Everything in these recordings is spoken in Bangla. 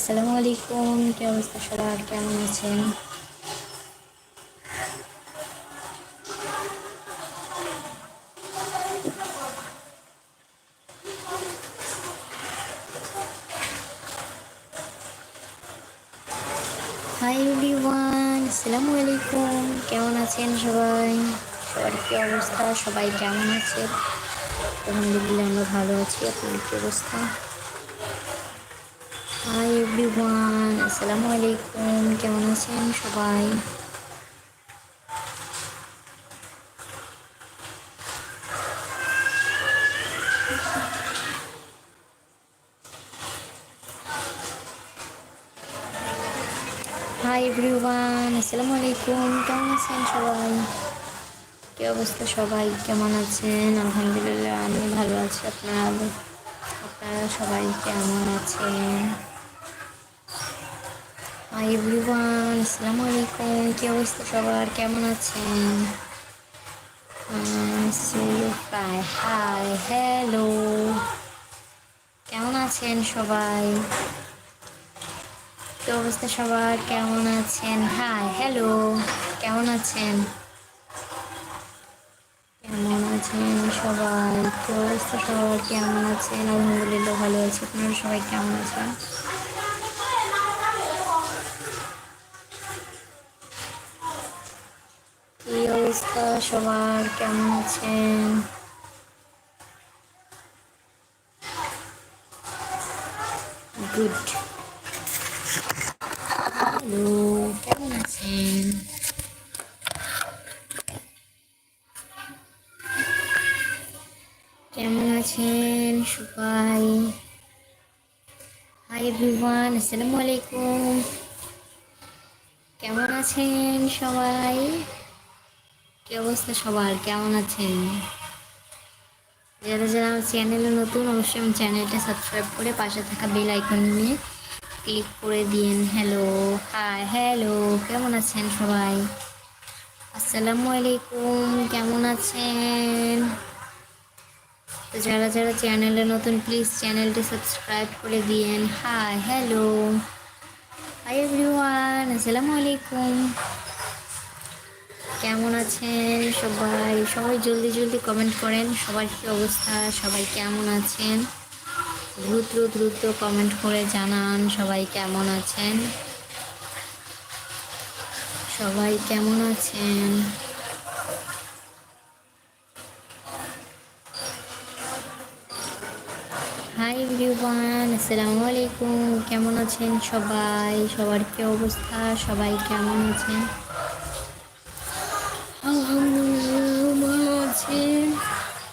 আসসালামু আলাইকুম, কি অবস্থা সবার? কেমন আছেন? হাই এভরিওয়ান আসসালামু আলাইকুম, কেমন আছেন সবাই? সবার কি অবস্থা? সবাই কেমন আছে আলহামদুলিল্লাহ, আমরা ভালো আছি। আপনার কি অবস্থা? হাই এভরিওয়ান আসসালামু আলাইকুম কেমন আছেন সবাই? হাই এভরিওয়ান আসসালামু আলাইকুম কেমন আছেন সবাই? কি অবস্থা সবাই? কেমন আছেন? আলহামদুলিল্লাহ, আমি ভালো আছি আপনারা। আপনারা সবাই কেমন আছেন? হাই এভরিওয়ান আসসালামু আলাইকুম কি অবস্থা সবার? কেমন আছেন? হাই হ্যালো কেমন আছেন সবাই? কি অবস্থা সবার? কেমন আছেন? হাই হ্যালো কেমন আছেন? কেমন আছেন সবাই? কি অবস্থা সবার? কেমন আছেন? আলহামদুলিল্লাহ, ভালো আছি। আপনারা সবাই কেমন আছেন কি অবস্থা সবার কেমন আছেন? গুড হ্যালো কেমন আছেন? কেমন আছেন সবাই? হাই এভরিওয়ান আসসালামু আলাইকুম কেমন আছেন সবাই? কি অবস্থা সবার? কেমন আছেন? যারা যারা চ্যানেলে নতুন, অবশ্যই আমার চ্যানেলটা সাবস্ক্রাইব করে পাশে থাকা বেল আইকন নিয়ে ক্লিক করে দিন হ্যালো হাই হ্যালো কেমন আছেন সবাই? আসসালামু আলাইকুম, কেমন আছেন? তো যারা যারা চ্যানেলে নতুন প্লিজ চ্যানেলটি সাবস্ক্রাইব করে দিয়েন। হাই হ্যালো হাই এভরিওয়ান আসসালামু আলাইকুম। কেমন আছেন সবাই? সবাই জলদি জলদি কমেন্ট করেন, সবার কী অবস্থা? সবাই কেমন আছেন? দ্রুত দ্রুত কমেন্ট করে জানান, সবাই কেমন আছেন? সবাই কেমন আছেন? হাই এভরিওয়ান আসসালামু আলাইকুম। কেমন আছেন সবাই? সবার কি অবস্থা? সবাই কেমন আছেন?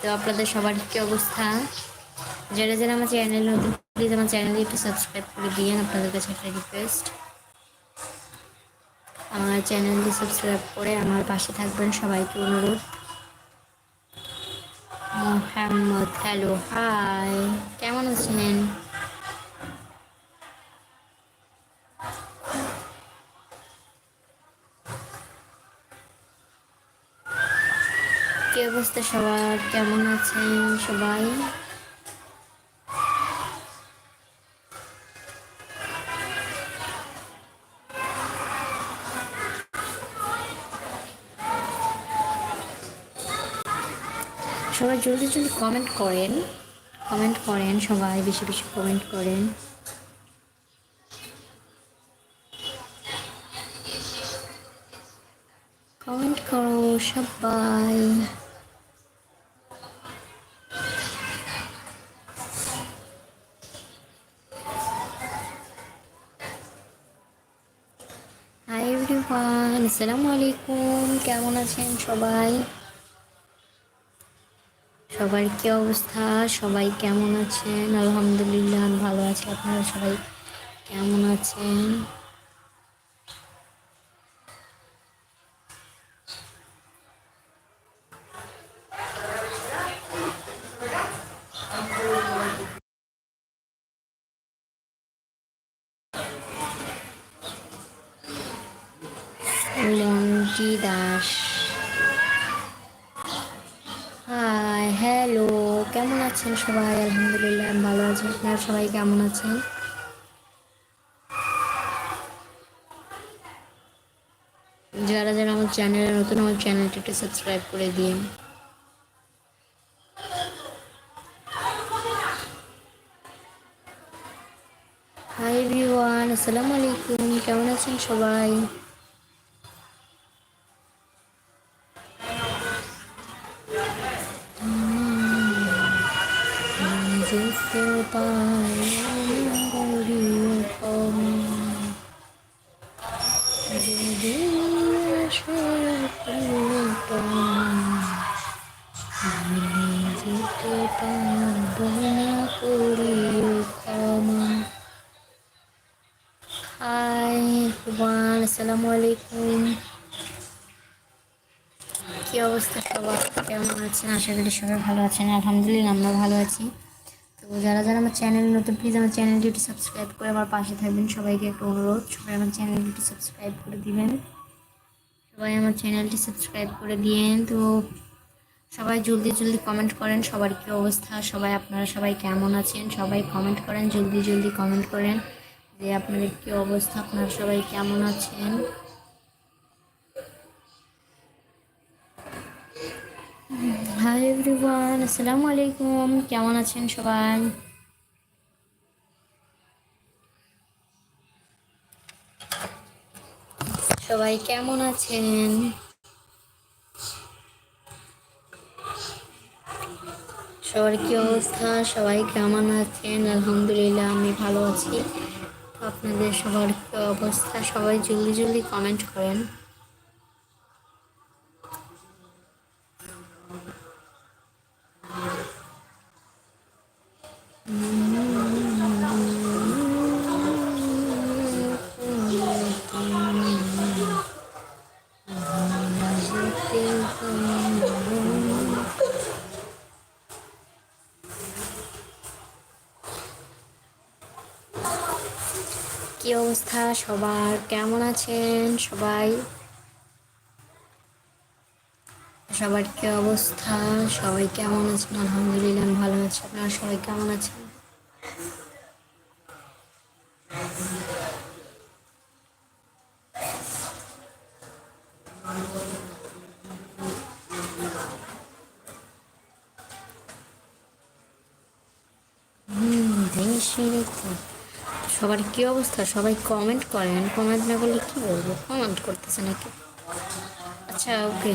তো আপনাদের সবার কি অবস্থা? যারা যারা আমার চ্যানেল নতুন প্লিজ আমার চ্যানেলে একটু সাবস্ক্রাইব করে দিয়েন, আপনাদের কাছে একটা রিকোয়েস্ট আমার চ্যানেলটি সাবস্ক্রাইব করে আমার পাশে থাকবেন সবাইকে অনুরোধ। হ্যালো হাই কেমন আছেন? অবস্থা, সবার কেমন আছেন সবাই? সবাই জলদি জলদি কমেন্ট করেন কমেন্ট করেন সবাই, বেশি বেশি কমেন্ট করেন। কমেন্ট করো সবাই হাই এভরিওয়ান আসসালামু আলাইকুম, কেমন আছেন সবাই? সবার কি অবস্থা? সবাই কেমন আছেন? আলহামদুলিল্লাহ ভালো আছি। আপনারা সবাই কেমন আছেন? হাই হ্যালো, কেমন আছেন সবাই? আলহামদুলিল্লাহ, আমি ভালো আছি। আপনার সবাই কেমন আছেন? যারা যারা আমার চ্যানেলে নতুন, আমার চ্যানেলটি একটু সাবস্ক্রাইব করে দিন। হাই ভিওয়ান আসসালামু আলাইকুম, কেমন আছেন সবাই? আসসালামু আলাইকুম কি অবস্থা সবার কেমন আছেন আশা করি সবাই ভালো আছেন আলহামদুলিল্লাহ, আমরা ভালো আছি। তো যারা যারা আমার চ্যানেল নতুন প্লিজ আমার চ্যানেলটি একটু সাবস্ক্রাইব করে আমার পাশে থাকবেন। সবাইকে একটা অনুরোধ, সবাই আমার চ্যানেলটি একটু সাবস্ক্রাইব করে দিবেন। সবাই আমার চ্যানেলটি সাবস্ক্রাইব করে দিয়েন। তো সবাই জলদি জলদি কমেন্ট করেন সবার কী অবস্থা, সবাই আপনারা সবাই কেমন আছেন? সবাই কমেন্ট করেন, জলদি জলদি কমেন্ট করেন যে আপনাদের কী অবস্থা, আপনারা সবাই কেমন আছেন? হাই এভরিওয়ান আসসালামু আলাইকুম কেমন আছেন সবাই? সবাই কেমন আছেন? সবার কি অবস্থা? সবাই কেমন আছেন? আলহামদুলিল্লাহ, আমি ভালো আছি। আপনাদের সবার কি অবস্থা? সবাই জলদি জলদি কমেন্ট করেন। কি অবস্থা? সবার কেমন আছেন? সবাই? সবার কি অবস্থা? সবাই কেমন আছেন? আলহামদুলিল্লাহ ভালো আছি। আপনারা সবাই কেমন আছেন। সবার কি অবস্থা? সবাই কমেন্ট করেন। কমেন্ট না করলে কি বলব? কমেন্ট করতেছে নাকি? আচ্ছা ওকে